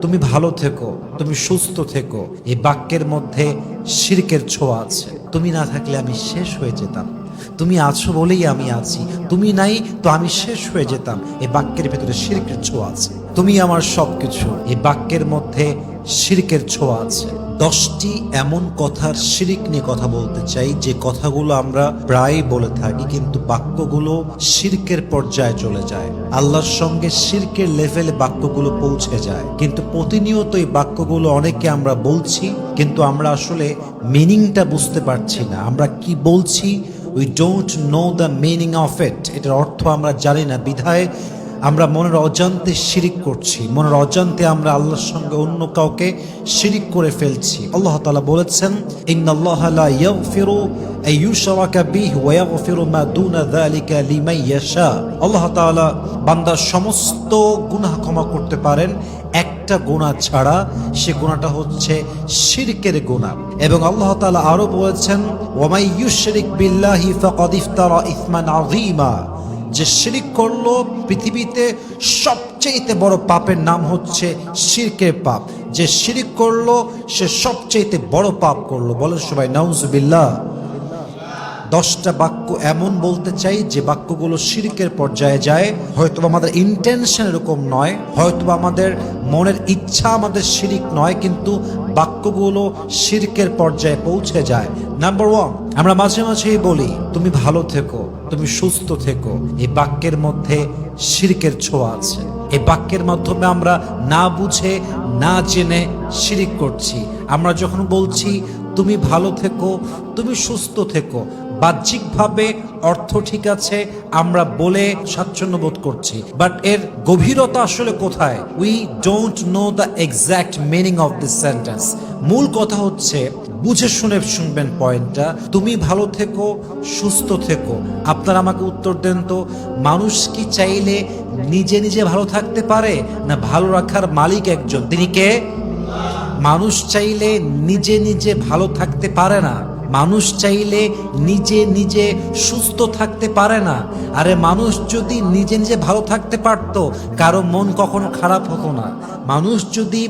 তুমি ভালো থেকো, তুমি সুস্থ থেকো। এই বাক্যের মধ্যে শিরকের ছোঁয়া আছে। তুমি না থাকলে আমি শেষ হয়ে যেতাম। তুমি আছো বলেই আমি আছি। তুমি নাই তো আমি শেষ হয়ে যেতাম। এই বাক্যের ভেতরে শিরকের ছোঁয়া আছে। তুমি আমার সবকিছু। এই বাক্যের মধ্যে শিরকের ছোঁয়া আছে। দশটি এমন কথার শিরিক নিয়ে কথা বলতে চাই, যে কথাগুলো আমরা প্রায় বলে থাকি, কিন্তু বাক্যগুলো শিরকের পর্যায়ে চলে যায়। আল্লাহর সঙ্গে শিরকের লেভেলে বাক্যগুলো পৌঁছে যায়। কিন্তু প্রতিনিয়ত এই বাক্যগুলো অনেকে আমরা বলছি, কিন্তু আমরা আসলে মিনিংটা বুঝতে পারছি না। আমরা কি বলছি? We don't know the meaning of it এটার অর্থ আমরা জানি না। বিধায় আমরা মনের অজান্তে শিরিক করছি, মনের অজান্তে আমরা আল্লাহর সঙ্গে অন্য কাউকে শিরিক করে ফেলছি। আল্লাহ তালা বলেছেন আল্লাহ তাআলা বান্দার সমস্ত গুনাহ ক্ষমা করতে পারেন, একটা গুনাহ ছাড়া সে গুনাহটা হচ্ছে শিরকের গুনাহ এবং আল্লাহ তাআলা আরও বলেছেন ওয়ামাই ইউশরিক বিল্লাহি ফাকাদ ইফতারা ইসমান আযীমা। যে শিরিক করল, পৃথিবীতে সবচেয়ে বড় পাপের নাম হচ্ছে শিরকের পাপ। যে শিরিক করল, সে সবচেয়ে বড় পাপ করল। বলেন সবাই, নাউজুবিল্লাহ। দশটা বাক্য এমন বলতে চাই, যে বাক্যগুলো শিরকের পর্যায়ে যায়। হয়তো আমাদের ইন্টেনশন এরকম নয় হয়তো আমাদের মনের ইচ্ছা আমাদের শিরিক নয়, কিন্তু বাক্যগুলো শিরকের পর্যায়ে পৌঁছে যায়। নাম্বার ওয়ান আমরা মাঝে মাঝেই বলি, তুমি ভালো থেকো, তুমি সুস্থ থেকো। এই বাক্যের মধ্যে শিরকের ছোঁয়া আছে। এই বাক্যের মাধ্যমে আমরা না বুঝে, না জেনে শিরিক করছি। আমরা যখন বলছি, তুমি ভালো থেকো, তুমি সুস্থ থেকো, বাহ্যিকভাবে অর্থ ঠিক আছে, আমরা বলে স্বাচ্ছন্দ্য বোধ করছি। বাট এর গভীরতা আসলে কোথায়? We don't know the exact meaning of this sentence মূল কথা হচ্ছে বুঝে শুনে শুনবেন পয়েন্টটা। তুমি ভালো থেকো, সুস্থ থেকো। আপনারা আমাকে উত্তর দেন তো, মানুষ কি চাইলে নিজে নিজে ভালো থাকতে পারে না ভালো রাখার মালিক একজন? তিনি কে? মানুষ চাইলে নিজে নিজে ভালো থাকতে পারে না। মানুষ চাইলে নিজে নিজে সুস্থ থাকতে পারে না। আরে মানুষ যদি নিজে নিজে ভালো থাকতে পারত, কারও মন কখনো খারাপ হতো না। মানুষ যদি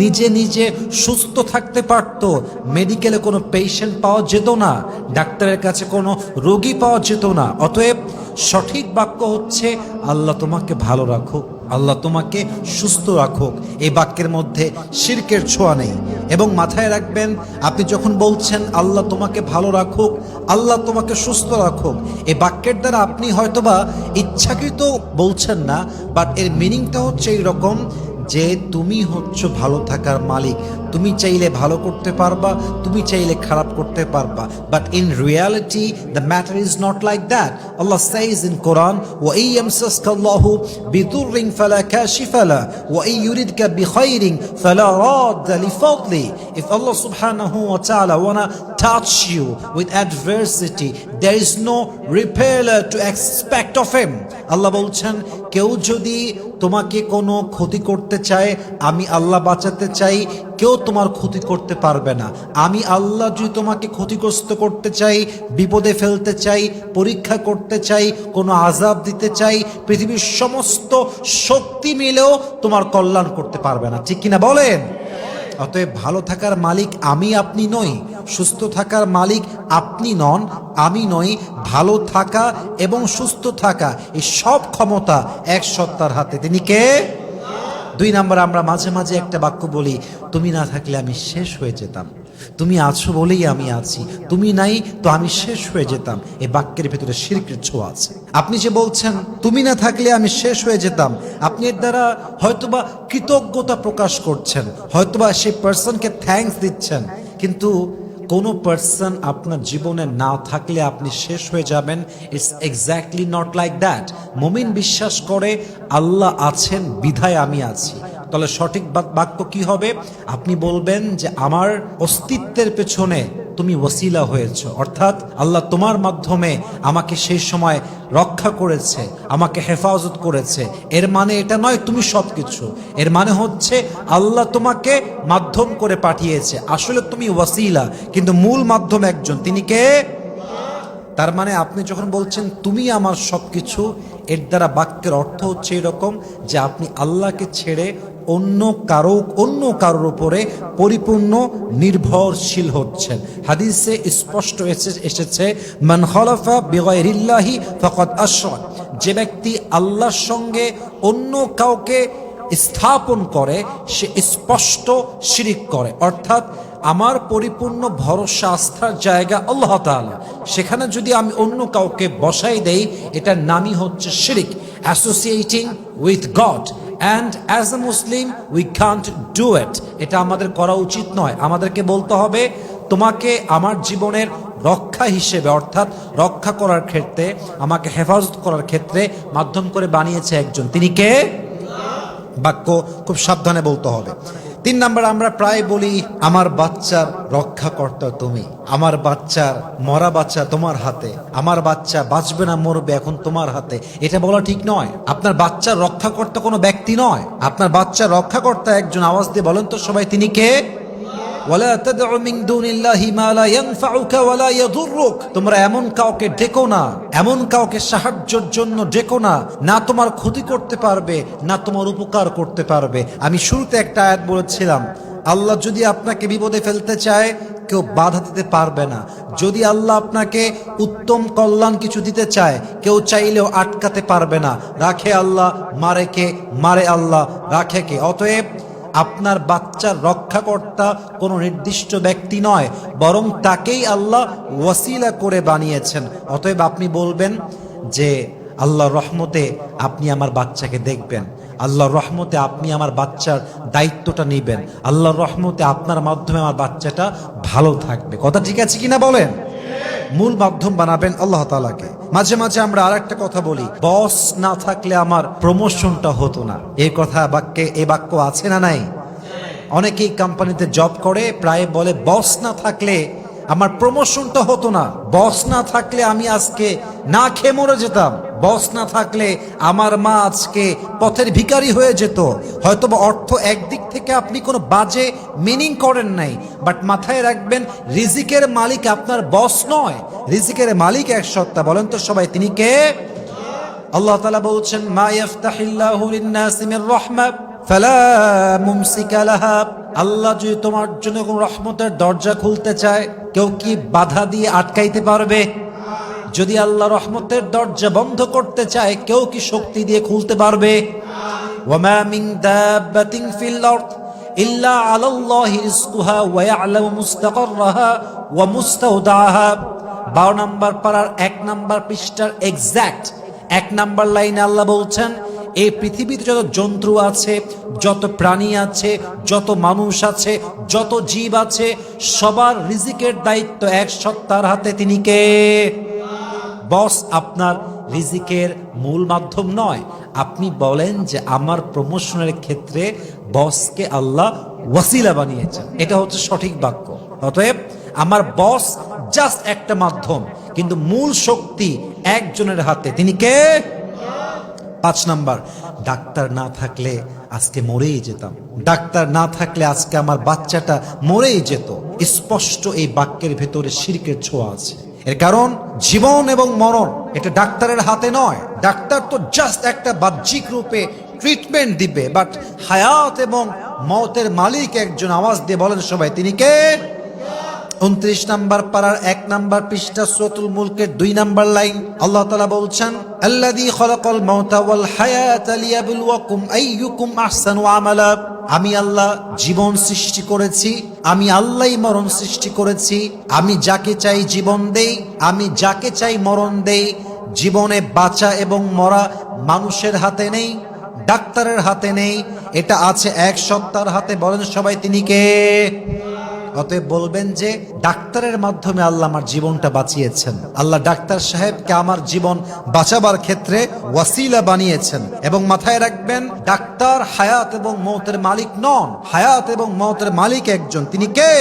নিজে নিজে সুস্থ থাকতে পারত মেডিকেলে কোনো পেশেন্ট পাওয়া যেত না, ডাক্তারের কাছে কোনো রোগী পাওয়া যেত না। অতএব সঠিক বাক্য হচ্ছে, আল্লাহ তোমাকে ভালো রাখুক, আল্লাহ তোমাকে সুস্থ রাখুক। এই বাক্যের মধ্যে শিরকের ছোঁয়া নেই। এবং মাথায় রাখবেন, আপনি যখন বলছেন, আল্লাহ তোমাকে ভালো রাখুক, আল্লাহ তোমাকে সুস্থ রাখুক, এই বাক্যের দ্বারা আপনি হয়তোবা ইচ্ছাকৃত বলছেন না বাট এর মিনিংটা হচ্ছে এইরকম যে, তুমি হচ্ছ ভালো থাকার মালিক তুমি চাইলে ভালো করতে পারবা, তুমি চাইলে খারাপ করতে পারবা। But in reality the matter is not like that Allah says in Quran ওয়া এই ইয়ামসাসকা আল্লাহু বিদুররিন ফালা কাশিফা লা ওয়া এই ইউরিদকা বিখাইরিন ফালা রাদ লিফাদলি if Allah subhanahu wa ta'ala wanna touch you with adversity, there is no repairer to expect of him. আল্লাহ বলছেন, কেউ যদি তোমাকে কোনো ক্ষতি করতে চায়, আমি আল্লাহ বাঁচাতে চাই কেউ তোমার ক্ষতি করতে পারবে না। আমি আল্লাহ যদি তোমাকে ক্ষতিগ্রস্ত করতে চাই, বিপদে ফেলতে চাই, পরীক্ষা করতে চাই, কোনো আজাব দিতে চাই, পৃথিবীর সমস্ত শক্তি মিলেও তোমার কল্যাণ করতে পারবে না। ঠিক কিনা বলেন? অতএব ভালো থাকার মালিক আমি, আপনি নই। সুস্থ থাকার মালিক আপনি নন, আমি নই। ভালো থাকা এবং সুস্থ থাকা, এই সব ক্ষমতা এক সত্তার হাতে। তিনি কে? দুই নাম্বার আমরা মাঝে মাঝে একটা বাক্য বলি, তুমি না থাকলে আমি শেষ হয়ে যেতাম। তুমি আছো বলেই আমি আছি। তুমি নাই তো আমি শেষ হয়ে যেতাম। এই বাক্যের ভেতরে শিরকের ছোঁয়া আছে। আপনি যে বলছেন, তুমি না থাকলে আমি শেষ হয়ে যেতাম, আপনি এর দ্বারা হয়তোবা কৃতজ্ঞতা প্রকাশ করছেন, হয়তোবা সেই পার্সনকে থ্যাংকস দিচ্ছেন, কিন্তু কোনো পার্সন আপনার জীবনে না থাকলে আপনি শেষ হয়ে যাবেন। It's exactly not like that মুমিন বিশ্বাস করে, আল্লাহ আছেন, বিধায় আমি আছি। তাহলে সঠিক বাক- বাক্য কি হবে? আপনি বলবেন যে আমার অস্তিত্বের পেছনে তুমি ওসিলা হয়েছ। অর্থাৎ আল্লাহ তোমার মাধ্যমে আমাকে সেই সময় রক্ষা করেছে, আমাকে হেফাজত করেছে। এর মানে এটা নয় তুমি সব কিছু এর মানে হচ্ছে আল্লাহ তোমাকে মাধ্যম করে পাঠিয়েছে। আসলে তুমি ওয়াসিলা কিন্তু মূল মাধ্যম একজন। তিনি কে? তার মানে আপনি যখন বলছেন, তুমি আমার সব কিছু এর দ্বারা বাক্যের অর্থ হচ্ছে এরকম যে আপনি আল্লাহকে ছেড়ে অন্য কারও, অন্য কারোর উপরে পরিপূর্ণ নির্ভরশীল হচ্ছেন। হাদিসে স্পষ্ট এসে- এসেছে, মান খলাফা বিগয়রিল্লাহি ফাকাদ আশরাক। যে ব্যক্তি আল্লাহর সঙ্গে অন্য কাউকে স্থাপন করে, সে স্পষ্ট শিরিক করে। অর্থাৎ, আমার পরিপূর্ণ ভরসা, আস্থার জায়গা আল্লাহ তাআলা। সেখানে যদি আমি অন্য কাউকে বসাই দেই, এটার নামই হচ্ছে শিরিক। Associating with God and as a Muslim we can't do it এটা আমাদের করা উচিত নয়। আমাদেরকে বলতে হবে, তোমাকে আমার জীবনের রক্ষা হিসেবে, অর্থাৎ রক্ষা করার ক্ষেত্রে, আমাকে হেফাজত করার ক্ষেত্রে মাধ্যম করে বানিয়েছে একজন। তিনি কে? বাক্য খুব সাবধানে বলতে হবে। তিন নাম্বার, আমরা প্রায় বলি, আমার বাচ্চার রক্ষাকর্তা তুমি। আমার বাচ্চার, মরা বাচ্চা তোমার হাতে। আমার বাচ্চা বাঁচবে না, মরবে এখন তোমার হাতে। এটা বলা ঠিক নয়। আপনার বাচ্চার রক্ষাকর্তা কোনো ব্যক্তি নয়। আপনার বাচ্চার রক্ষাকর্তা একজন, আওয়াজ দিয়ে বলেন তো সবাই, তিনি কে? ওয়ালা তাদউ মিন দুনিল্লাহি মা লা ইয়ানফাউকা ওয়ালা ইয়াদুররুক। তোমরা এমন কাউকে ডেকো না, এমন কাউকে সাহায্যের জন্য ডেকো না না তোমার ক্ষতি করতে পারবে, না তোমার উপকার করতে পারবে। আমি শুরুতে একটা আয়াত বলেছিলাম, আল্লাহ যদি আপনাকে বিপদে ফেলতে চায়, কেউ বাধা দিতে পারবে না। যদি আল্লাহ আপনাকে উত্তম কল্যাণ কিছু দিতে চায়, কেউ চাইলেও আটকাতে পারবে না। রাখে আল্লাহ, মারে কে? মারে আল্লাহ। রাখে কে? অতএব আপনার বাচ্চার রক্ষাকর্তা কোনো নির্দিষ্ট ব্যক্তি নয়, বরং তাকেই আল্লাহ ওয়াসিলা করে বানিয়েছেন। অতএব আপনি বলবেন যে, আল্লাহর রহমতে আপনি আমার বাচ্চাকে দেখবেন। আল্লাহর রহমতে আপনি আমার বাচ্চার দায়িত্বটা নেবেন। আল্লাহর রহমতে আপনার মাধ্যমে আমার বাচ্চাটা ভালো থাকবে। কথা ঠিক আছে কিনা বলেন? মূল মাধ্যম বানাবেন আল্লাহ তালাকে মাঝে মাঝে আমরা আর একটা কথা বলি, বস না থাকলে আমার প্রমোশনটা হতো না। এই কথা বাক্যে, এ বাক্য আছে না নাই? অনেকেই কোম্পানিতে জব করে, প্রায় বলে, বস না থাকলে আমার প্রমোশনটা হতো না। বস না থাকলে আমি আজকে না খেয়ে মরে যেতাম। বস না থাকলে আমার মা আজকে পথের ভিখারি হয়ে যেত। হয়তো বা অর্থ একদিক থেকে আপনি কোনো বাজে মিনিং করেন নাই বাট মাথায় রাখবেন, রিজিকের মালিক আপনার বস নয়। রিজিকের মালিক এক সত্তা, বলেন তো সবাই, তিনি কে? আল্লাহ তালা বলছেন, মা ইয়াফতাহিল্লাহু রাহমা। ফালা মুমসিকা লাহা। আল্লাহ যদি তোমার জন্য কোন রহমতের দরজা খুলতে চায়, কেউ কি বাধা দিয়ে আটকাইতে পারবে? যদি আল্লাহ রহমতের দরজা বন্ধ করতে চায়, কেউ কি শক্তি দিয়ে খুলতে পারবে? ওয়ামা মিন দাব্বাতিন ফিল আরদ ইল্লা আলাল্লাহি রিজকুহা ওয়া ইয়ালামু মুস্তাকাররাহা ওয়া মুস্তাওদাহা 12 নম্বর পারার এক নাম্বার পৃষ্ঠার এক্সাক্ট এক নাম্বার লাইনে আল্লাহ বলছেন এই পৃথিবীতে যত জন্তু আছে, যত প্রাণী আছে, যত মানুষ আছে, যত জীব আছে, সবার রিজিকের দায়িত্ব এক সত্তার হাতে তিনি কে? বস, আপনার রিজিকের মূল মাধ্যম নয়। আপনি বলেন যে আমার প্রমোশনের ক্ষেত্রে বসকে আল্লাহ ওয়াসিলা বানিয়েছেন। এটা হচ্ছে সঠিক বাক্য। অতএব আমার বস জাস্ট একটা মাধ্যম, কিন্তু মূল শক্তি একজনের হাতে। তিনি কে? পাঁচ নাম্বার, ডাক্তার না থাকলে আজকে মরেই যেতাম। ডাক্তার না থাকলে আজকে আমার বাচ্চাটা মরেই যেত। স্পষ্ট এই বাক্যের ভেতরে শিরকের ছোঁয়া আছে। এর কারণ, জীবন এবং মরণ এটা ডাক্তারের হাতে নয়। ডাক্তার তো জাস্ট একটা বাহ্যিক রূপে ট্রিটমেন্ট দিবে বাট হায়াত এবং মতের মালিক একজন আওয়াজ দিয়ে বলেন সবাই, তিনি কে? উনত্রিশ নাম্বার পাড়ার এক নাম্বার পৃষ্ঠা সতুল মুলকের দুই নাম্বার লাইন। আল্লাহ তালা বলছেন, আল্লাযী খলাকাল মাউতা ওয়াল হায়াতা লিয়াবলুয়াকুম আইয়ুকুম আহসানু আমালা। আমি আল্লাহ জীবন সৃষ্টি করেছি, আমি আল্লাহই মরণ সৃষ্টি করেছি। আমি যাকে চাই জীবন দেই, আমি যাকে চাই মরণ দেই। জীবনে বাঁচা এবং মরা মানুষের হাতে নেই, ডাক্তারের হাতে নেই। এটা আছে এক সত্তার হাতে। বলেন সবাই তিনি কে? অতএব বলবেন যে, ডাক্তারের মাধ্যমে আল্লাহ আমার জীবনটা বাঁচিয়েছেন। আল্লাহ ডাক্তার সাহেবকে আমার জীবন বাঁচাবার ক্ষেত্রে ওয়াসিলা বানিয়েছেন এবং মাথায় রাখবেন, ডাক্তার হায়াত এবং মৌতের মালিক নন। হায়াত এবং মৌতের মালিক একজন। তিনি কে?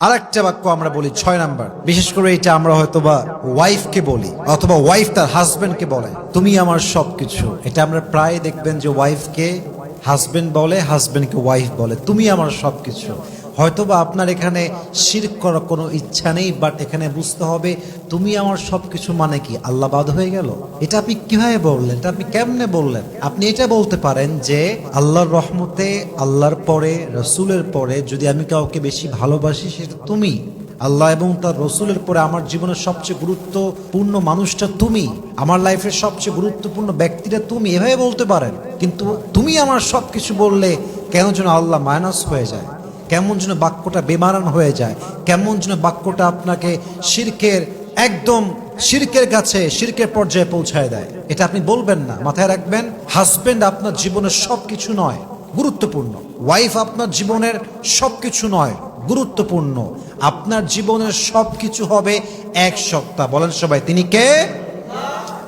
আরেকটা বাক্য আমরা বলি, ছয় নাম্বার। বিশেষ করে এটা আমরা হয়তো বা ওয়াইফকে বলি, অথবা ওয়াইফ তার হাজবেন্ডকে বলে। তুমি আমার সবকিছু। এটা আমরা প্রায় দেখবেন যে, ওয়াইফকে হাজবেন্ড বলে হাজবেন্ডকে ওয়াইফ বলে। তুমি আমার সবকিছু। হয়তোবা আপনার এখানে শিরক করার কোনো ইচ্ছা নেই বাট এখানে বুঝতে হবে তুমি আমার সব কিছু মানে কি? আল্লাহ বাদ হয়ে গেল? এটা আপনি কীভাবে বললেন? এটা আপনি কেমনে বললেন? আপনি এটা বলতে পারেন যে আল্লাহর রহমতে, আল্লাহর পরে, রসুলের পরে যদি আমি কাউকে বেশি ভালোবাসি সেটা তুমি। আল্লাহ এবং তার রসুলের পরে আমার জীবনের সবচেয়ে গুরুত্বপূর্ণ মানুষটা তুমি। আমার লাইফের সবচেয়ে গুরুত্বপূর্ণ ব্যক্তিটা তুমি। এভাবে বলতে পারেন। কিন্তু তুমি আমার সব কিছু বললে কেন যেন আল্লাহ মাইনাস হয়ে যায়? কেমন যেন বাক্যটা বেমারান হয়ে যায়, কেমন যেন বাক্যটা আপনাকে শিরকের একদম শিরকের কাছে, শিরকের পর্যায়ে পৌঁছায় দেয়। এটা আপনি বলবেন না, মাথায় রাখবেন হাজবেন্ড আপনার জীবনের সব কিছু নয়, গুরুত্বপূর্ণ। ওয়াইফ আপনার জীবনের সব কিছু নয়, গুরুত্বপূর্ণ। আপনার জীবনের সব কিছু হবে এক সপ্তাহ। বলেন সবাই, তিনি কে?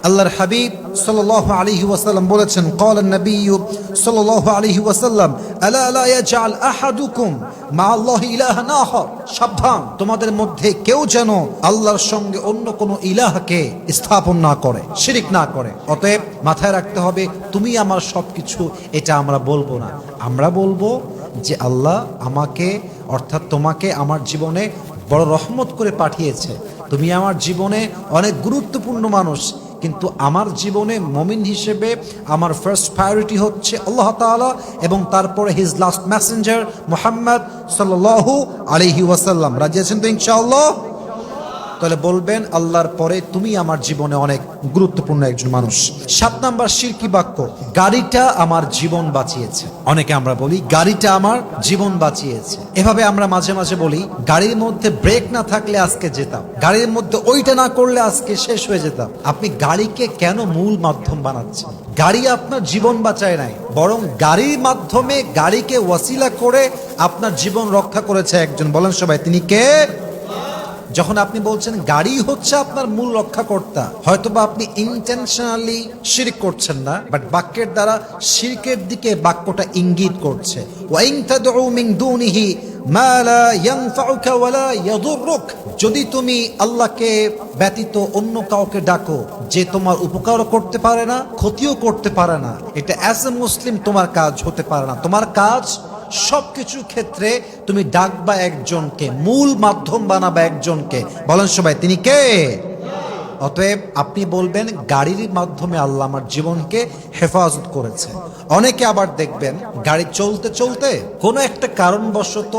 আল্লাহর হাবিব সাল্লাহ আলহি ওয়াসাল্লাম বলেছেন কল নবী সাল্লাহ আলহি ওয়াসাল্লাম সাবধান, তোমাদের মধ্যে কেউ যেন আল্লাহর সঙ্গে অন্য কোনো ইলাহকে স্থাপন না করে, শিরিক না করে। অতএব মাথায় রাখতে হবে, তুমি আমার সবকিছু, এটা আমরা বলব না। আমরা বলব যে আল্লাহ আমাকে, অর্থাৎ তোমাকে আমার জীবনে বড় রহমত করে পাঠিয়েছে। তুমি আমার জীবনে অনেক গুরুত্বপূর্ণ মানুষ। কিন্তু আমার জীবনে মমিন হিসেবে আমার ফার্স্ট প্রায়োরিটি হচ্ছে আল্লাহ তালা এবং তারপরে হিজ লাস্ট ম্যাসেঞ্জার মোহাম্মদ সাল্লু আলাইহি ওয়াসাল্লাম। রাজি আছেন তো ইনশাআল্লাহ? তাহলে বলবেন, আল্লাহর পরে তুমি আমার জীবনে অনেক গুরুত্বপূর্ণ একজন মানুষ। সাত নাম্বার শিরকি বাক্য, গাড়িটা আমার জীবন বাঁচিয়েছে। অনেকে আমরা বলি, গাড়িটা আমার জীবন বাঁচিয়েছে। এভাবে আমরা মাঝে মাঝে বলি, গাড়ির মধ্যে ব্রেক না থাকলে আজকে যেতাম। গাড়ির মধ্যে ওইটা না করলে আজকে শেষ হয়ে যেতাম। আপনি গাড়িকে কেন মূল মাধ্যম বানাচ্ছেন? গাড়ি আপনার জীবন বাঁচায় নাই, বরং গাড়ির মাধ্যমে গাড়িকে ওয়াসিলা করে আপনার জীবন রক্ষা করেছে একজন। বলেন সবাই, তিনি কে? যখন আপনি বলছেন গাড়ি হচ্ছে আপনার মূল রক্ষাকর্তা, হয়তোবা আপনি ইন্টেনশনালি শিরিক করছেন না বাট বাক্যের দ্বারা শিরকের দিকে বাক্যটা ইঙ্গিত করছে। যদি তুমি আল্লাহকে ব্যতীত অন্য কাউকে ডাকো, যে তোমার উপকারও করতে পারে না, ক্ষতিও করতে পারে না, এটা অ্যাজ এ মুসলিম তোমার কাজ হতে পারে না। তোমার কাজ সবকিছু ক্ষেত্রে তুমি ডাকবা একজনকে মূল মাধ্যম বানাবা একজনকে। বলেন সবাই তিনি কে? অতএব আপনি বলবেন, গাড়ির মাধ্যমে আল্লাহ আমার জীবনকে হেফাজত করেছে অনেকে আবার দেখবেন, গাড়ি চলতে চলতে কোনো একটা কারণবশত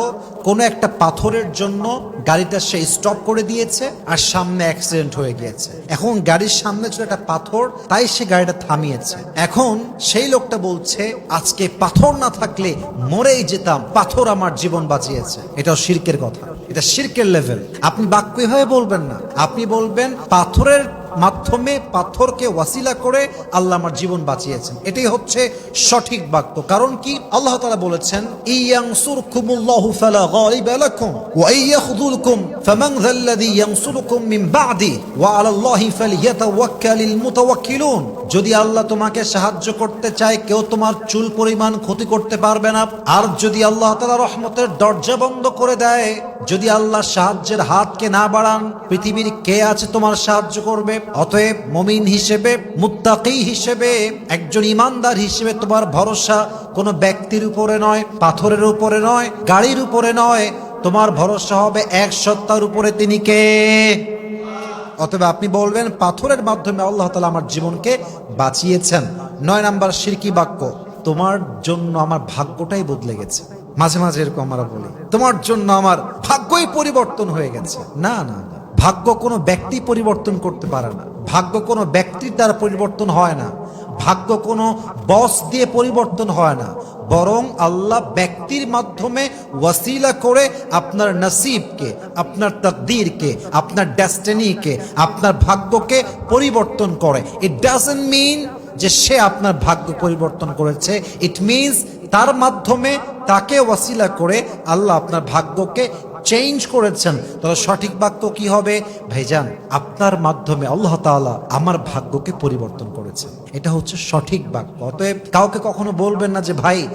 কোনো একটা পাথরের জন্য গাড়িটা সে স্টপ করে দিয়েছে আর সামনে অ্যাক্সিডেন্ট হয়ে গিয়েছে। এখন গাড়ির সামনে ছিল একটা পাথর, তাই সে গাড়িটা থামিয়েছে। এখন সেই লোকটা বলছে, আজকে পাথর না থাকলে মরেই যেতাম, পাথর আমার জীবন বাঁচিয়েছে। এটাও শিরকের কথা। এটা শিরকের লেভেল আপনি বাক্য এভাবে বলবেন না। আপনি বলবেন, পাথরের correr মাধ্যমে পাথরকে ওয়াসিলা করে আল্লাহ আমার জীবন বাঁচিয়েছেন। এটাই হচ্ছে সঠিক বাক্য। কারণ কি? আল্লাহ তাআলা বলেছেন, ইয়ানসুরকুমুল্লাহু ফালা গালিবা লাকুম ওয়া ইয়াখযুলকুম ফামান যাল্লাযী ইয়ানসুরকুম মিন বা'দি ওয়া আলাল্লাহি ফালইয়াতাওয়াক্কালিল মুতাওয়াক্কিলুন। যদি আল্লাহ তোমাকে সাহায্য করতে চায়, কেউ তোমার চুল পরিমাণ ক্ষতি করতে পারবে না। আর যদি আল্লাহ তাআলা রহমতের দরজা বন্ধ করে দেয়, যদি আল্লাহ সাহায্যের হাতকে না বাড়ান, পৃথিবীর কে আছে তোমার সাহায্য করবে? অতএব মমিন হিসেবে, মুত্তাকি হিসেবে, একজন ইমানদার হিসেবে তোমার ভরসা কোনো ব্যক্তির উপরে নয়, পাথরের উপরে নয়, গাড়ির উপরে নয়। তোমার ভরসা হবে এক সত্তার উপরে তিনি কে? অতএব আপনি বলবেন, পাথরের মাধ্যমে আল্লাহ তালা আমার জীবনকে বাঁচিয়েছেন। নয় নাম্বার শিরকি বাক্য, তোমার জন্য আমার ভাগ্যটাই বদলে গেছে। মাঝে মাঝে এরকম আমরা বলি, তোমার জন্য আমার ভাগ্যই পরিবর্তন হয়ে গেছে। না না না। ভাগ্য কোনো ব্যক্তি পরিবর্তন করতে পারে না। ভাগ্য কোনো ব্যক্তির দ্বারা পরিবর্তন হয় না। ভাগ্য কোনো বস দিয়ে পরিবর্তন হয় না। বরং আল্লাহ ব্যক্তির মাধ্যমে ওয়াসিলা করে আপনার নসিবকে, আপনার তকদিরকে, আপনার ডেস্টিনিকে, আপনার ভাগ্যকে পরিবর্তন করে। ইট ডাজেন্ট মিন যে সে আপনার ভাগ্য পরিবর্তন করেছে। ইট মিনস তার মাধ্যমে তাকে ওয়াসিলা করে আল্লাহ আপনার ভাগ্যকে চেঞ্জ করেছেন, তাহলে সঠিক বাক্য কি হবে? ভাইজান, আপনার মাধ্যমে আল্লাহ তাআলা আমার ভাগ্যকে পরিবর্তন করেছেন। এটা হচ্ছে সঠিক বাক্য। অতএব কাউকে কখনো বলবেন না যে, ভাই,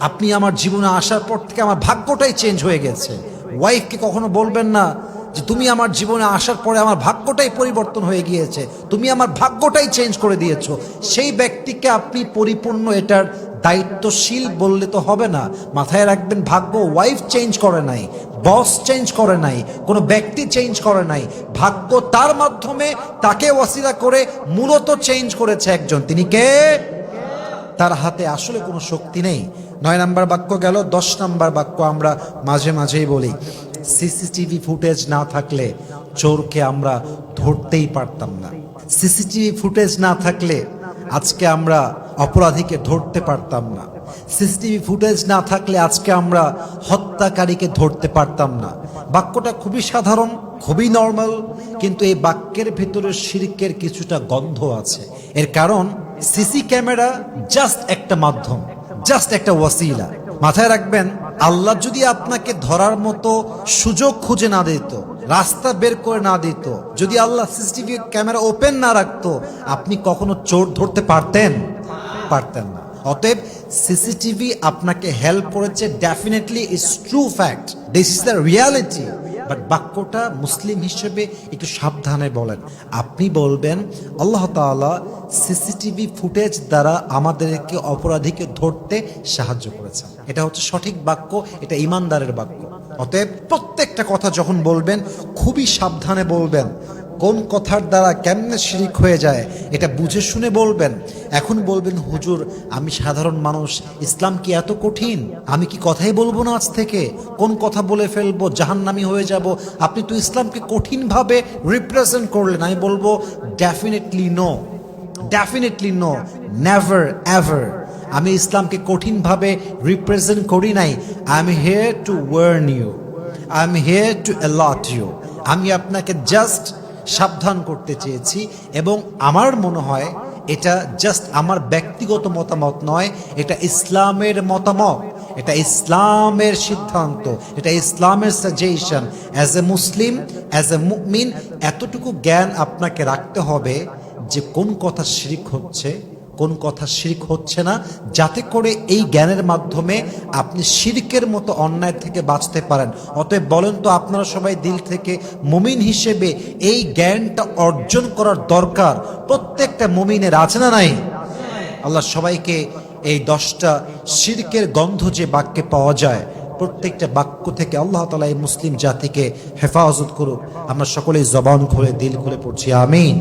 আপনি আমার জীবনে আসার পর থেকে আমার ভাগ্যটাই চেঞ্জ হয়ে গেছে। ওয়াইফকে কখনো বলবেন না যে, তুমি আমার জীবনে আসার পরে আমার ভাগ্যটাই পরিবর্তন হয়ে গিয়েছে। তুমি আমার ভাগ্যটাই চেঞ্জ করে দিয়েছ। সেই ব্যক্তিকে আপনি পরিপূর্ণ এটার দায়িত্বশীল বললে তো হবে না। মাথায় রাখবেন, ভাগ্য ওয়াইফ চেঞ্জ করে নাই। বস চেঞ্জ করে নাই, কোনো ব্যক্তি চেঞ্জ করে নাই। ভাগ্য তার মাধ্যমে তাকে ওয়াসিলা করে মূলত চেঞ্জ করেছে একজন। তিনি কে? তার হাতে আসলে কোনো শক্তি নেই। নয় নাম্বার বাক্য গেল, দশ নাম্বার বাক্য আমরা মাঝে মাঝেই বলি। সিসিটিভি ফুটেজ না থাকলে চোরকে আমরা ধরতেই পারতাম না। সিসিটিভি ফুটেজ না থাকলে আজকে আমরা অপরাধীকে ধরতে পারতাম না। সিসিটিভি ফুটেজ না থাকলে আজকে আমরা হত্যাকারীকে ধরতে পারতাম না। বাক্যটা খুবই সাধারণ, খুবই নর্মাল কিন্তু এই বাক্যের ভেতরে শিরকের কিছুটা গন্ধ আছে। এর কারণ, সিসি ক্যামেরা জাস্ট একটা মাধ্যম জাস্ট একটা ওয়াসিলা। মাথায় রাখবেন, আল্লাহ যদি আপনাকে ধরার মতো সুযোগ খুঁজে না দিত, রাস্তা বের করে না দিত, যদি আল্লাহ সিসিটিভি ক্যামেরা ওপেন না রাখতো, আপনি কখনো চোর ধরতে পারতেন? পারতেন না। অতএব সিসিটিভি আপনাকে হেল্প করেছে definitely is true fact this is the reality but বাক্যটা মুসলিম হিসেবে একটু সাবধানে বলেন। আপনি বলবেন, আল্লাহ তাআলা সিসিটিভি ফুটেজ দ্বারা আমাদেরকে অপরাধীকে ধরতে সাহায্য করেছেন। এটা হচ্ছে সঠিক বাক্য, এটা ইমানদারের বাক্য। অতএব প্রত্যেকটা কথা যখন বলবেন, খুবই সাবধানে বলবেন। কোন কথার দ্বারা কেমনে শিরিক হয়ে যায়, এটা বুঝে শুনে বলবেন। এখন বলবেন, হুজুর, আমি সাধারণ মানুষ, ইসলাম কি এত কঠিন? আমি কি কথাই বলব না আজ থেকে? কোন কথা বলে ফেলব, জাহান্নামি হয়ে যাব? আপনি তো ইসলামকে কঠিনভাবে রিপ্রেজেন্ট করলেন। আমি বলব definitely no definitely no never ever আমি ইসলামকে কঠিনভাবে রিপ্রেজেন্ট করি নাই। I am here to warn you I am here to alert you আমি আপনাকে জাস্ট সাবধান করতে চেয়েছি এবং আমার মনে হয় এটা জাস্ট আমার ব্যক্তিগত মতামত নয়, এটা ইসলামের মতামত, এটা ইসলামের সিদ্ধান্ত, এটা ইসলামের suggestion as a Muslim as a মুমিন এতটুকু জ্ঞান আপনাকে রাখতে হবে যে কোন কথা শিরিক হচ্ছে কোন কথা শিরিক হচ্ছে না, যাতে করে এই জ্ঞানের মাধ্যমে আপনি শিরকের মতো অন্যায় থেকে বাঁচতে পারেন। অতএব বলেন তো আপনারা সবাই দিল থেকে মুমিন হিসেবে এই জ্ঞানটা অর্জন করার দরকার? প্রত্যেকটা মুমিনের আছে না নাই? আল্লাহ সবাইকে এই দশটা শিরকের গন্ধ যে বাক্যে পাওয়া যায়, প্রত্যেকটা বাক্য থেকে আল্লাহ তালা এই মুসলিম জাতিকে হেফাজত করুক। আমরা সকলেই জবান খুলে, দিল খুলে পড়ছি, আমিন।